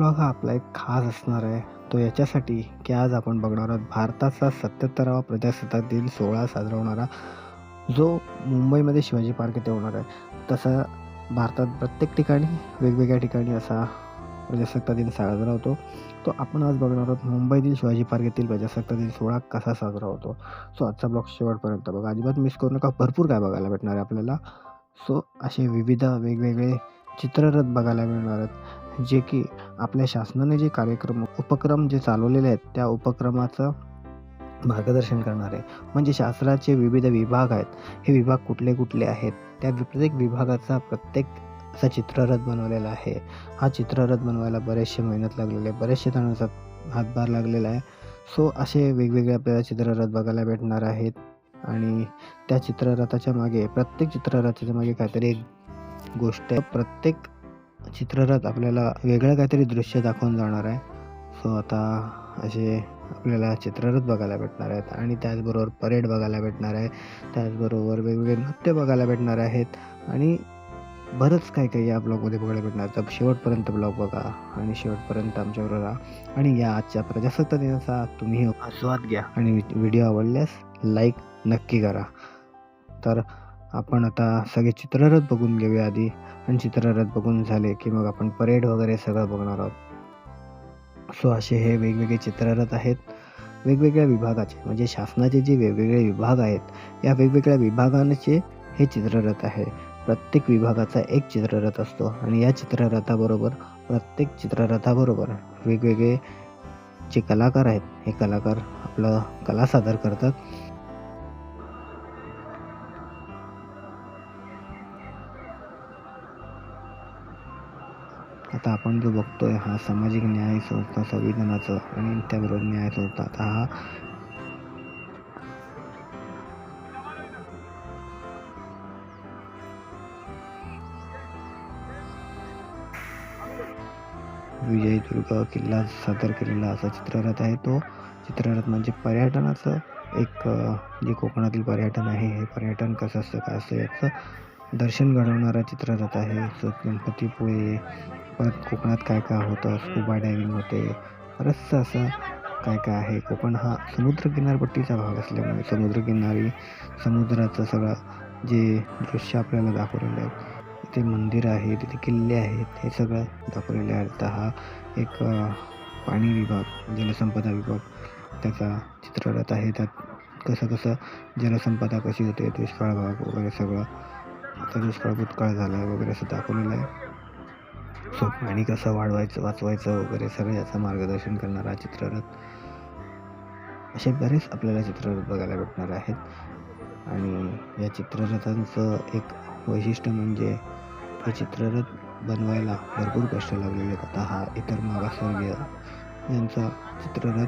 Blog हा आपला एक खास असणार आहे. तो याच्यासाठी की आज आपण बघणार आहोत भारताचा सत्याहत्तरावा प्रजासत्ताक दिन सोहळा साजरा होणारा जो मुंबईमध्ये शिवाजी पार्क येथे होणार आहे. तसा भारतात प्रत्येक ठिकाणी वेगवेगळ्या ठिकाणी असा प्रजासत्ताक दिन साजरा होतो. तो आपण आज बघणार आहोत मुंबईतील शिवाजी पार्क येथील प्रजासत्ताक दिन सोहळा कसा साजरा होतो. सो आजचा ब्लॉग शेवटपर्यंत बघा. अजिबात मिस करू नका. भरपूर काय बघायला भेटणार आहे आपल्याला. सो असे विविध वेगवेगळे चित्ररथ बघायला मिळणार आहेत. जे की आपल्या शासनाने जे कार्यक्रम उपक्रम जे चालवलेले आहेत त्या उपक्रमाचं मार्गदर्शन करणार आहे म्हणजे शास्त्राचे विविध विभाग आहेत हे विभाग कुठले कुठले आहेत त्या प्रत्येक विभागाचा प्रत्येक असा चित्ररथ बनवलेला आहे. हा चित्ररथ बनवायला बरेचसे मेहनत लागलेले आहे बरेचसे जणांचा हातभार लागलेला आहे. सो असे वेगवेगळे आपल्याला चित्ररथ बघायला भेटणार आहेत आणि त्या चित्ररथाच्या मागे प्रत्येक चित्ररथाच्या मागे काहीतरी एक गोष्ट प्रत्येक चित्ररथ आपल्याला वेगळं काहीतरी दृश्य दाखवून जाणार आहे. सो आता असे आपल्याला चित्ररथ बघायला भेटणार आहेत आणि त्याचबरोबर परेड बघायला भेटणार आहे. त्याचबरोबर वेगवेगळे नृत्य बघायला भेटणार आहेत. आणि बरंच काही काही या ब्लॉगमध्ये बघायला भेटणार तर शेवटपर्यंत ब्लॉग बघा आणि शेवटपर्यंत आमच्याबरोबर राहा. आणि या आजच्या प्रजासत्ताक दिनाचा तुम्ही हो- आस्वाद घ्या. आणि व्हिडिओ आवडल्यास लाईक नक्की करा. तर आपण आता सगळे चित्ररथ बघून घेऊया आधी. आणि चित्ररथ बघून झाले की मग आपण परेड वगैरे सगळं बघणार आहोत. सो असे हे वेगवेगळे चित्ररथ आहेत. वेगवेगळ्या विभागाचे म्हणजे शासनाचे जे वेगवेगळे विभाग आहेत या वेगवेगळ्या विभागांचे हे चित्ररथ आहे. प्रत्येक विभागाचा एक चित्ररथ असतो. आणि या चित्ररथाबरोबर प्रत्येक चित्ररथाबरोबर वेगवेगळे जे कलाकार आहेत हे कलाकार आपलं कला सादर करतात. आता आपण जो बघतोय हा सामाजिक न्याय संस्था संविधानाचं आणि त्याबरोबर न्याय संस्था आता हा विजयदुर्ग किल्ला सादर केलेला असा चित्ररथ आहे. तो चित्ररथ म्हणजे पर्यटनाचं एक जे कोकणातील पर्यटन आहे हे पर्यटन कसं असतं काय असतं याचं दर्शन घडवणारा चित्ररथ आहे. सो गणपतीपुळे परत कोकणात काय काय होतं स्कुबा डायविंग होते. बरंचसं असं काय काय आहे. कोकण हा समुद्र किनारपट्टीचा भाग असल्यामुळे समुद्रकिनारी समुद्राचं सगळं जे दृश्य आपल्याला दाखवलेलं आहे तिथे मंदिर आहे तिथे किल्ले आहेत हे सगळं दाखवलेले आहे. तर हा एक पाणी विभाग जलसंपदा विभाग त्याचा चित्ररथ आहे. त्यात कसं कसं जलसंपदा कशी होते दुष्काळ भाग वगैरे सगळं आता दुष्काळ भूतकाळ झाला आहे वगैरे असं दाखवलेलं आहे. सो पाणी कसं वाढवायचं वाचवायचं वगैरे सगळं याचं मार्गदर्शन करणारा चित्ररथ. असे बरेच आपल्याला चित्ररथ बघायला भेटणार आहेत. आणि या चित्ररथांचं एक वैशिष्ट्य म्हणजे हे चित्ररथ बनवायला भरपूर कष्ट लागलेले कथा आता हा इतर मागासवर्गीय यांचा चित्ररथ.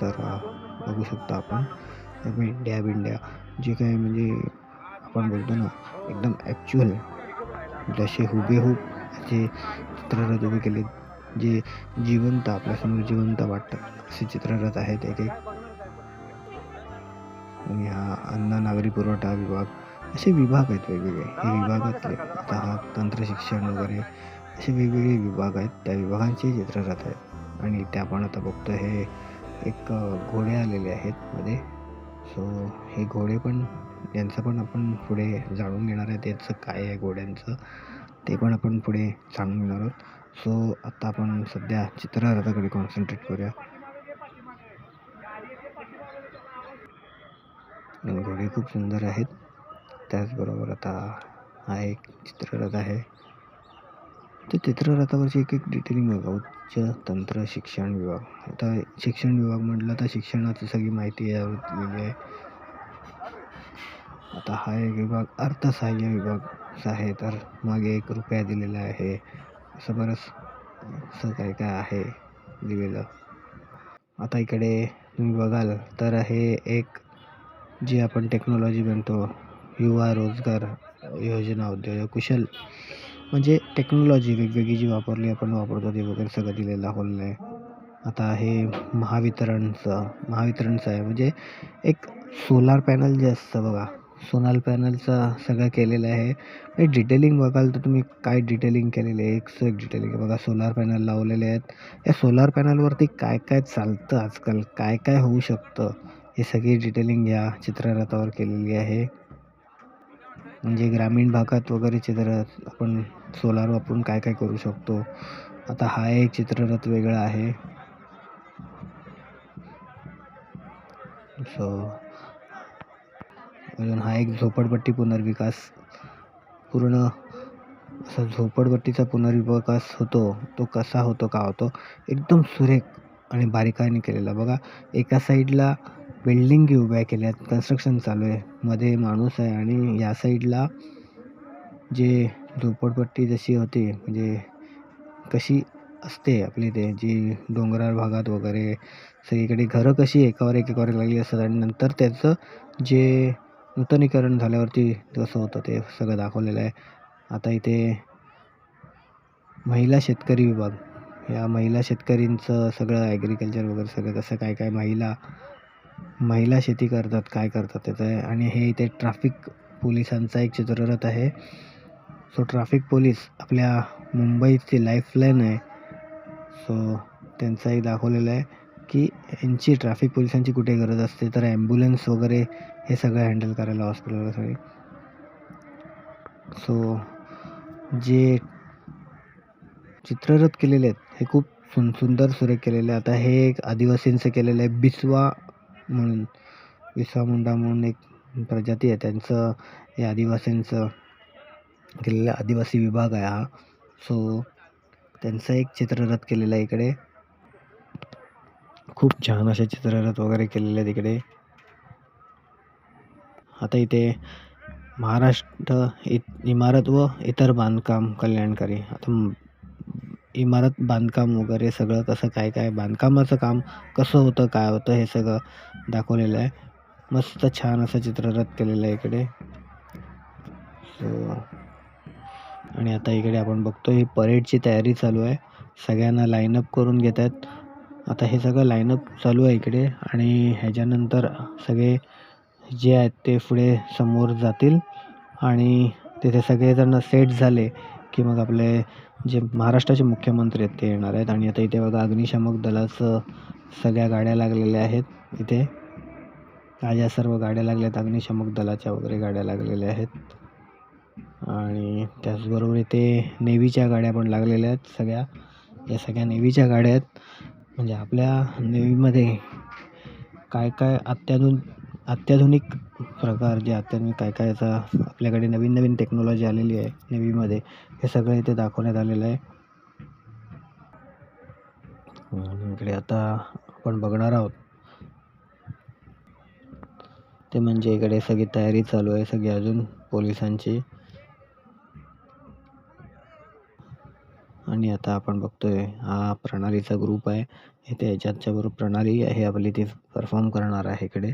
तर बघू शकता आपण. या मेंढ्या बिंड्या जे काही म्हणजे आपण बोलतो ना एकदम ॲक्च्युअल जसे हुबेहूब असे चित्ररथ उभे केले जे जिवंत आपल्यासमोर जिवंत वाटतात. असे चित्ररथ आहेत एक एक. आणि हा अन्न नागरी पुरवठा विभाग असे विभाग आहेत वेगवेगळे. हे विभागातले आता हा तंत्रशिक्षण वगैरे असे वेगवेगळे विभाग आहेत. त्या विभागांचे चित्ररथ आहेत. आणि ते आपण आता बघतो हे एक घोडे आलेले आहेत मध्ये. सो हे घोडे पण यांचं पण आपण पुढे जाणून घेणार आहे त्याचं काय आहे घोड्यांचं ते पण आपण पुढे जाणून घेणार आहोत. सो आता आपण सध्या चित्ररथाकडे कॉन्सन्ट्रेट करूया. आणि घोडे खूप सुंदर आहेत. त्याचबरोबर आता हा एक चित्ररथ आहे. ते चित्ररथावरची एक एक डिटेलिंग बघा उच्च तंत्र शिक्षण विभाग. आता शिक्षण विभाग म्हटलं तर शिक्षणाची सगळी माहिती यावर दिलेली आहे. आता हा एक विभाग अर्थसहाय्य विभाग आहे. तर मागे एक रुपया दिलेला आहे. असं बरंच असं काय काय आहे दिलेलं. आता इकडे तुम्ही बघाल तर हे एक जे आपण टेक्नॉलॉजी म्हणतो युवा रोजगार योजना उद्योजक कुशल म्हणजे टेक्नॉलॉजी वेगवेगळी जी वापरली आपण वापरतो ते वगैरे सगळं दिलेलं दाखवलेलं आहे आता हे महावितरणचं महावितरणचं आहे. म्हणजे एक सोलार पॅनल जे असतं बघा सोनाल पॅनलचं सगळं केलेलं आहे. म्हणजे डिटेलिंग बघाल तर तुम्ही काय डिटेलिंग केलेलं आहे? एकसं एक डिटेलिंग बघा सोलार पॅनल लावलेले आहेत. या सोलार पॅनलवरती काय काय चालतं आजकाल? काय काय होऊ शकतं? हे सगळी डिटेलिंग या चित्ररथावर केलेली आहे. म्हणजे ग्रामीण भागात वगैरे चित्र आपण सोलार वापरून काय काय करू शकतो? आता हा एक चित्ररथ वेगळा आहे. सो अजून हा एक झोपडपट्टी पुनर्विकास पूर्ण असा झोपडपट्टीचा पुनर्विकास होतो तो कसा होतो का होतो? एकदम सुरेख आणि बारीकाईने केलेला. बघा एका साईडला बिल्डिंगी उभ्या केल्यात कन्स्ट्रक्शन चालू आहे. मध्ये माणूस आहे आणि या साईडला जे झोपडपट्टी जशी होती म्हणजे कशी असते आपली ते जी डोंगराळ भागात वगैरे सगळीकडे घरं कशी एकावर एक एकावर लागली असतात आणि नंतर त्याचं जे नूतनीकरण झाल्यावरती कसं होतं ते सगळं दाखवलेलं आहे. आता इथे महिला शेतकरी विभाग या महिला शेतकरींचं सगळं ॲग्रिकल्चर वगैरे सगळं कसं काय काय महिला महिला शेती करतात काय करतात त्याचं? आहे आणि हे इथे ट्राफिक पोलिसांचा एक चित्ररथ आहे. सो ट्राफिक पोलीस आपल्या मुंबईची लाईफलाईन आहे. सो त्यांचाही दाखवलेलं आहे की यांची ट्रॅफिक पोलिसांची कुठे गरज असते? तर ॲम्ब्युलन्स वगैरे हे सगळं हँडल करायला हॉस्पिटलसाठी सगळे. सो जे चित्ररथ केलेले आहेत हे खूप सुं सुंदर सुरेख केलेले आहे. आता हे एक आदिवासींचं केलेलं आहे. बिस्वा म्हणून बिस्वा मुंडा म्हणून एक प्रजाती आहे. त्यांचं हे आदिवासींचं केलेलं आदिवासी विभाग आहे हा. सो त्यांचं एक चित्ररथ केलेला आहे इकडे. खूप छान असे चित्ररथ वगैरे केलेले आहेत इकडे. आता इथे महाराष्ट्र इ इमारत व इतर बांधकाम कल्याणकारी. आता इमारत बांधकाम वगैरे सगळं कसं काय काय बांधकामाचं काम कसं होतं काय होतं हे सगळं दाखवलेलं आहे. मस्त छान असं चित्ररथ केलेलं आहे इकडे. सो आणि आता इकडे आपण बघतो ही परेडची तयारी चालू आहे. सगळ्यांना लाईनअप करून घेत आहेत. आता हे सगळं लाईनअप चालू आहे इकडे आणि ह्याच्यानंतर सगळे जे आहेत ते पुढे समोर जातील आणि तिथे सगळेजण सेट झाले. की मग आपले जे महाराष्ट्राचे मुख्यमंत्री आहेत ते येणार आहेत. आणि आता इथे बघा अग्निशामक दलाचं सगळ्या गाड्या लागलेल्या आहेत इथे. आज या सर्व गाड्या लागल्यात अग्निशामक दलाच्या वगैरे गाड्या लागलेल्या आहेत. आणि त्याचबरोबर इथे नेव्हीच्या गाड्या पण लागलेल्या आहेत सगळ्या. या सगळ्या नेव्हीच्या गाड्या आहेत. म्हणजे आपल्या नेव्हीमध्ये काय काय अत्याधुन अत्याधुनिक प्रकार जे अत्याधुनिक काय काय याचा आपल्याकडे नवीन नवीन टेक्नॉलॉजी आलेली आहे नेव्हीमध्ये. हे सगळं इथे दाखवण्यात आलेलं आहे. इकडे आता आपण बघणार आहोत. ते म्हणजे इकडे सगळी तयारी चालू आहे सगळी अजून पोलिसांची. आणि आता आपण बघतोय हा प्रणालीचा ग्रुप आहे. इथे याच्याच्या बरोबर प्रणाली आहे आपली ती परफॉर्म करणार आहे इकडे.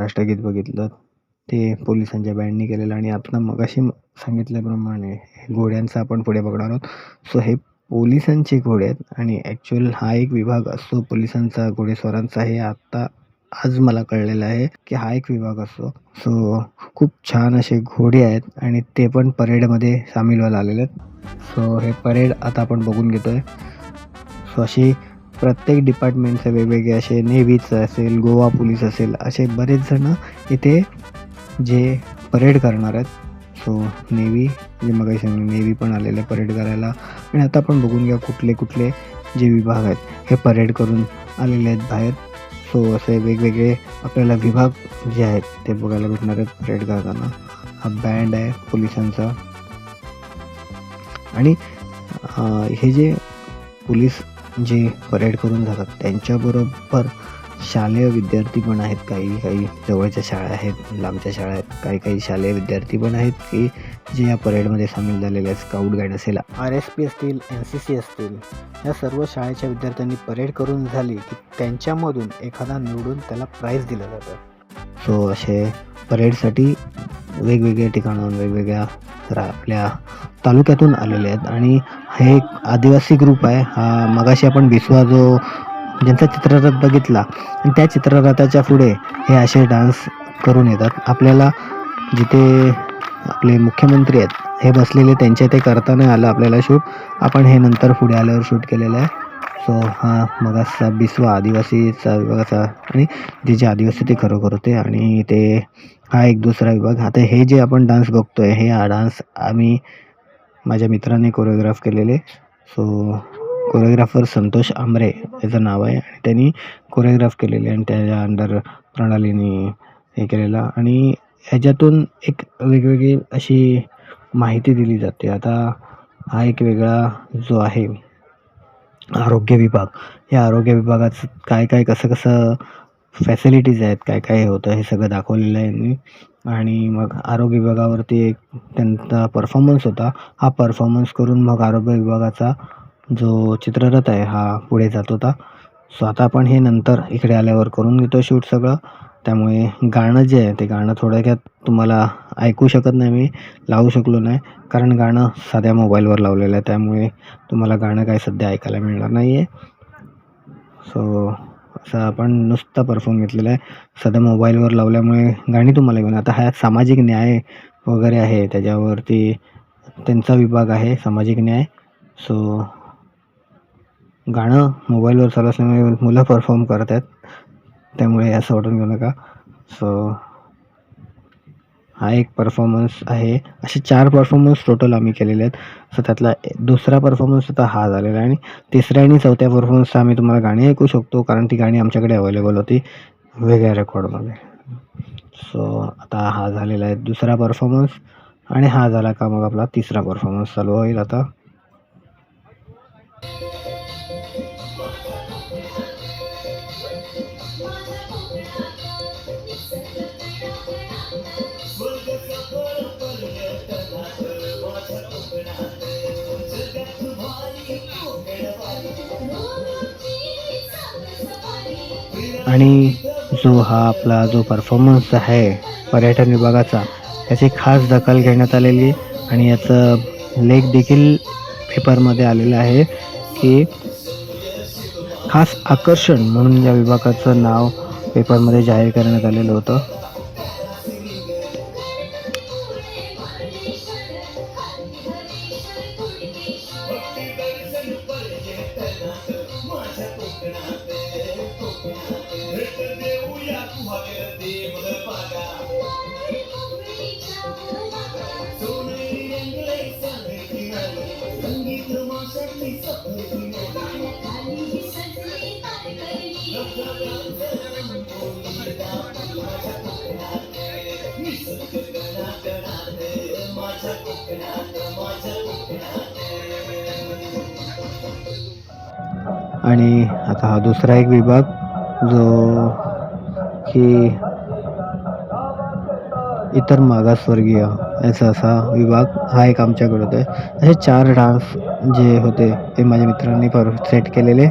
महाराष्ट्र गीत बघितलं ते पोलिसांच्या बँडनी केलेलं आणि आपण मगाशी सांगितल्याप्रमाणे घोड्यांचं आपण पुढे बघणार आहोत. सो हे पोलिसांचे घोडे आहेत आणि ॲक्च्युअल हा एक विभाग असतो. पोलिसांचा घोडेस्वारांचा हे आत्ता आज मला कळलेलं आहे की हा एक विभाग असतो. सो खूप छान असे घोडे आहेत आणि ते पण परेडमध्ये सामील व्हायला आलेले आहेत. सो हे परेड आता आपण बघून घेतो आहे सो अशी प्रत्येक डिपार्टमेंटचे वेगवेगळे असे नेव्हीचं असेल गोवा पोलीस असेल असे बरेच जण इथे जे परेड करणार आहेत. सो नेव्ही जे मग नेव्ही पण आलेले परेड करायला. आणि आता आपण बघून घ्या कुठले कुठले जे विभाग आहेत. हे परेड करून आलेले आहेत बाहेर. सो असे वेगवेगळे आपल्याला विभाग जे आहेत ते बघायला भेटणार आहेत परेड करताना. हा बँड आहे पोलिसांचा. आणि हे जे पोलीस जे परेड करून जातात. त्यांच्याबरोबर शालेय विद्यार्थी पण आहेत. काही काही जवळच्या शाळा आहेत लांबच्या शाळा आहेत. काही काही शालेय विद्यार्थी पण आहेत की जे या परेडमध्ये सामील झालेले आहेत. स्काउट गाईड असेल आर एस पी असतील एन सी सी असतील या सर्व शाळेच्या विद्यार्थ्यांनी परेड करून झाली की त्यांच्यामधून एखादा निवडून त्याला प्राईज दिलं जातं. सो असे परेडसाठी वेगवेगळ्या ठिकाणाहून वेगवेगळ्या रा आपल्या तालुक्यातून आलेले आहेत. आणि हे एक आदिवासी ग्रुप आहे. हा मगाशी आपण बिस्वा जो ज्यांचा चित्ररथ बघितला आणि त्या चित्ररथाच्या पुढे हे असे डान्स करून येतात. आपल्याला जिथे आपले मुख्यमंत्री आहेत हे बसलेले त्यांच्या ते करताना आलं आपल्याला शूट आपण हे नंतर पुढे आल्यावर शूट केलेलं आहे. सो हा मगाचा बिस्वा आदिवासीचा विभागाचा आणि जे जे आदिवासी ते खरोखर होते आणि ते हा एक दुसरा विभाग. आता हे जे आपण डान्स बघतोय हे हा डान्स आम्ही माझ्या मित्राने कोरिओग्राफ केलेले. सो कोरिओग्राफर संतोष आमरे याचं नाव आहे आणि त्यांनी कोरिओग्राफ केलेले आणि त्याच्या अंडर प्रणालीने हे केलेलं. आणि ह्याच्यातून एक वेगवेगळी अशी माहिती दिली जाते. आता हा एक वेगळा जो आहे आरोग्य विभाग. या आरोग्य विभागाचं काय काय कसं कसं फॅसिलिटीज आहेत काय काय होतं हे सगळं दाखवलेलं आहे मी. आणि मग आरोग्य विभागावरती एक त्यांचा परफॉर्मन्स होता. हा परफॉर्मन्स करून मग आरोग्य विभागाचा जो चित्ररथ आहे हा पुढे जात होता. सो आता आपण हे नंतर इकडे आल्यावर करून घेतो शूट सगळं. त्यामुळे गाणं जे आहे ते गाणं थोडक्यात तुम्हाला ऐकू शकत नाही मी लावू शकलो नाही. कारण गाणं साध्या मोबाईलवर लावलेलं आहे त्यामुळे तुम्हाला गाणं काय सध्या ऐकायला मिळणार नाही आहे सो असं आपण नुसता परफॉर्म घेतलेला आहे. सध्या मोबाईलवर लावल्यामुळे गाणी तुम्हाला घेऊन आता हा सामाजिक न्याय वगैरे आहे त्याच्यावरती त्यांचा विभाग आहे सामाजिक न्याय. सो गाणं मोबाईलवर चालू असल्यामुळे मुलं परफॉर्म करत आहेत. त्यामुळे असं वाटून घेऊ नका. सो हा एक परफॉर्मन्स आहे. असे चार परफॉर्मन्स टोटल आम्ही केलेले आहेत. सो त्यातला दुसरा परफॉर्मन्स आता हा झालेला आहे. आणि तिसऱ्या आणि चौथ्या परफॉर्मन्सचा आम्ही तुम्हाला गाणी ऐकू शकतो कारण ती गाणी आमच्याकडे अवेलेबल होती वेगळ्या रेकॉर्डमध्ये सो आता हा झालेला आहे दुसरा परफॉर्मन्स आणि हा झाला का मग आपला तिसरा परफॉर्मन्स चालू होईल आता. आणि जो हा आपला जो परफॉर्मन्स आहे पर्यटन विभागाचा याची खास दखल घेण्यात आलेली आणि याचं लेख देखील पेपरमध्ये आलेलं आहे की खास आकर्षण म्हणून या विभागाचं नाव पेपरमध्ये जाहीर करण्यात आलेलं होतं. आणि आता हा दुसरा एक विभाग जो की इतर मागासवर्गीय याचा असा विभाग हा एक आमच्याकडे होता. असे चार डान्स जे होते ते माझ्या मित्रांनी पर सेट केलेले.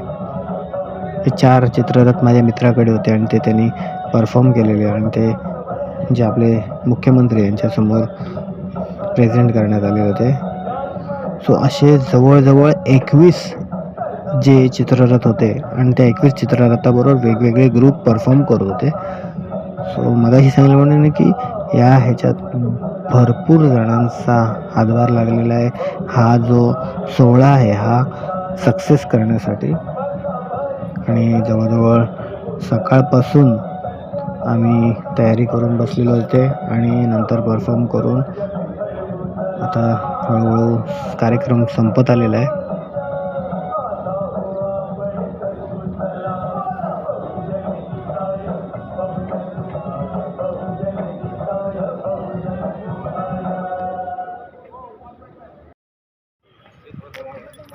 हे चार चित्ररथ माझ्या मित्राकडे होते आणि ते त्यांनी परफॉर्म केलेले आणि ते जे आपले मुख्यमंत्री यांच्यासमोर प्रेझेंट करण्यात आले होते. सो असे जवळजवळ एकवीस जे चित्ररथ होते आणि त्या एकवीस चित्ररथाबरोबर वेगवेगळे ग्रुप परफॉर्म करत होते. सो मगाशी सांगितलं म्हणून की या ह्याच्यात भरपूर जणांचा हातभार लागलेला आहे. हा जो सोहळा आहे हा सक्सेस करण्यासाठी आणि जवळजवळ सकाळपासून आम्ही तयारी करून बसलेलो होते आणि नंतर परफॉर्म करून आता हळूहळू कार्यक्रम संपत आलेला आहे.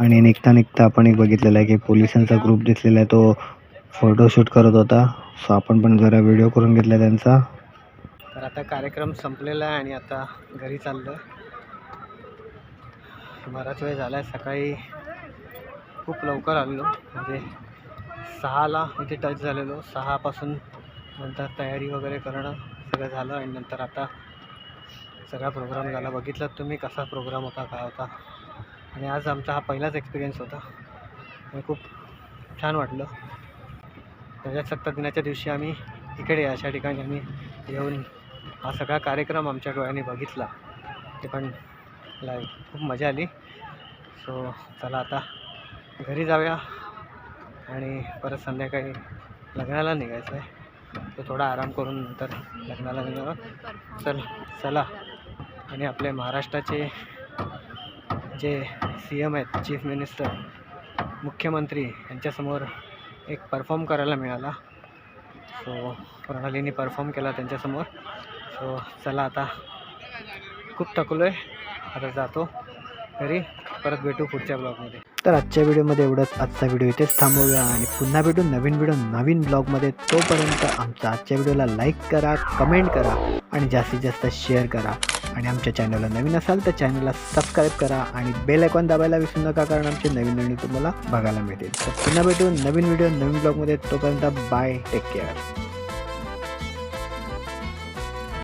आणि निघता निघता आपण एक बघितलेला आहे की पोलिसांचा ग्रुप दिसलेला आहे. तो फोटोशूट करत होता. सो आपण पण जरा व्हिडिओ करून घेतला त्यांचा. तर आता कार्यक्रम संपलेला आहे आणि आता घरी चाललो बराच वेळ झाला आहे सकाळी खूप लवकर आलेलो. म्हणजे सहाला इथे टच झालेलो. सहापासून नंतर तयारी वगैरे करणं सगळं झालं आणि नंतर आता सगळा प्रोग्राम झाला. बघितलं तुम्ही कसा प्रोग्राम होता काय होता? आणि आज आमचा हा पहिलाच एक्सपिरियन्स होता. आणि खूप छान वाटलं. प्रजासत्ताक दिनाच्या दिवशी आम्ही इकडे अशा ठिकाणी आम्ही येऊन हा सगळा कार्यक्रम आमच्या डोळ्यांनी बघितला. ते पण लाईव्ह खूप मजा आली. सो चला आता घरी जाऊया आणि परत संध्याकाळी लग्नाला निघायचं आहे तो थोडा आराम करून नंतर लग्नाला निघावं. चल चला. आणि आपले महाराष्ट्राचे जे सी एम आहेत चीफ मिनिस्टर मुख्यमंत्री यांच्यासमोर एक परफॉर्म करायला मिळाला. सो प्रणालीने परफॉर्म केला त्यांच्यासमोर. सो चला आता खूप थकलो आहे आता जातो घरी. परत भेटू पुढच्या ब्लॉगमध्ये. तर आजच्या व्हिडिओमध्ये एवढंच. आजचा व्हिडिओ इथेच थांबवूया आणि पुन्हा भेटू नवीन व्हिडिओ नवीन ब्लॉगमध्ये. तोपर्यंत आमचा आजच्या व्हिडिओला लाईक करा कमेंट करा आणि जास्तीत जास्त शेअर करा. आणि आमच्या चॅनलला नवीन असाल तर चॅनलला सबस्क्राईब करा आणि बेल आयकॉन दाबायला विसरू नका कारण आमचे नवीन नवीन तुम्हाला बघायला मिळतील. तर पुन्हा भेटून नवीन व्हिडिओ नवीन ब्लॉगमध्ये तोपर्यंत बाय टेक केअर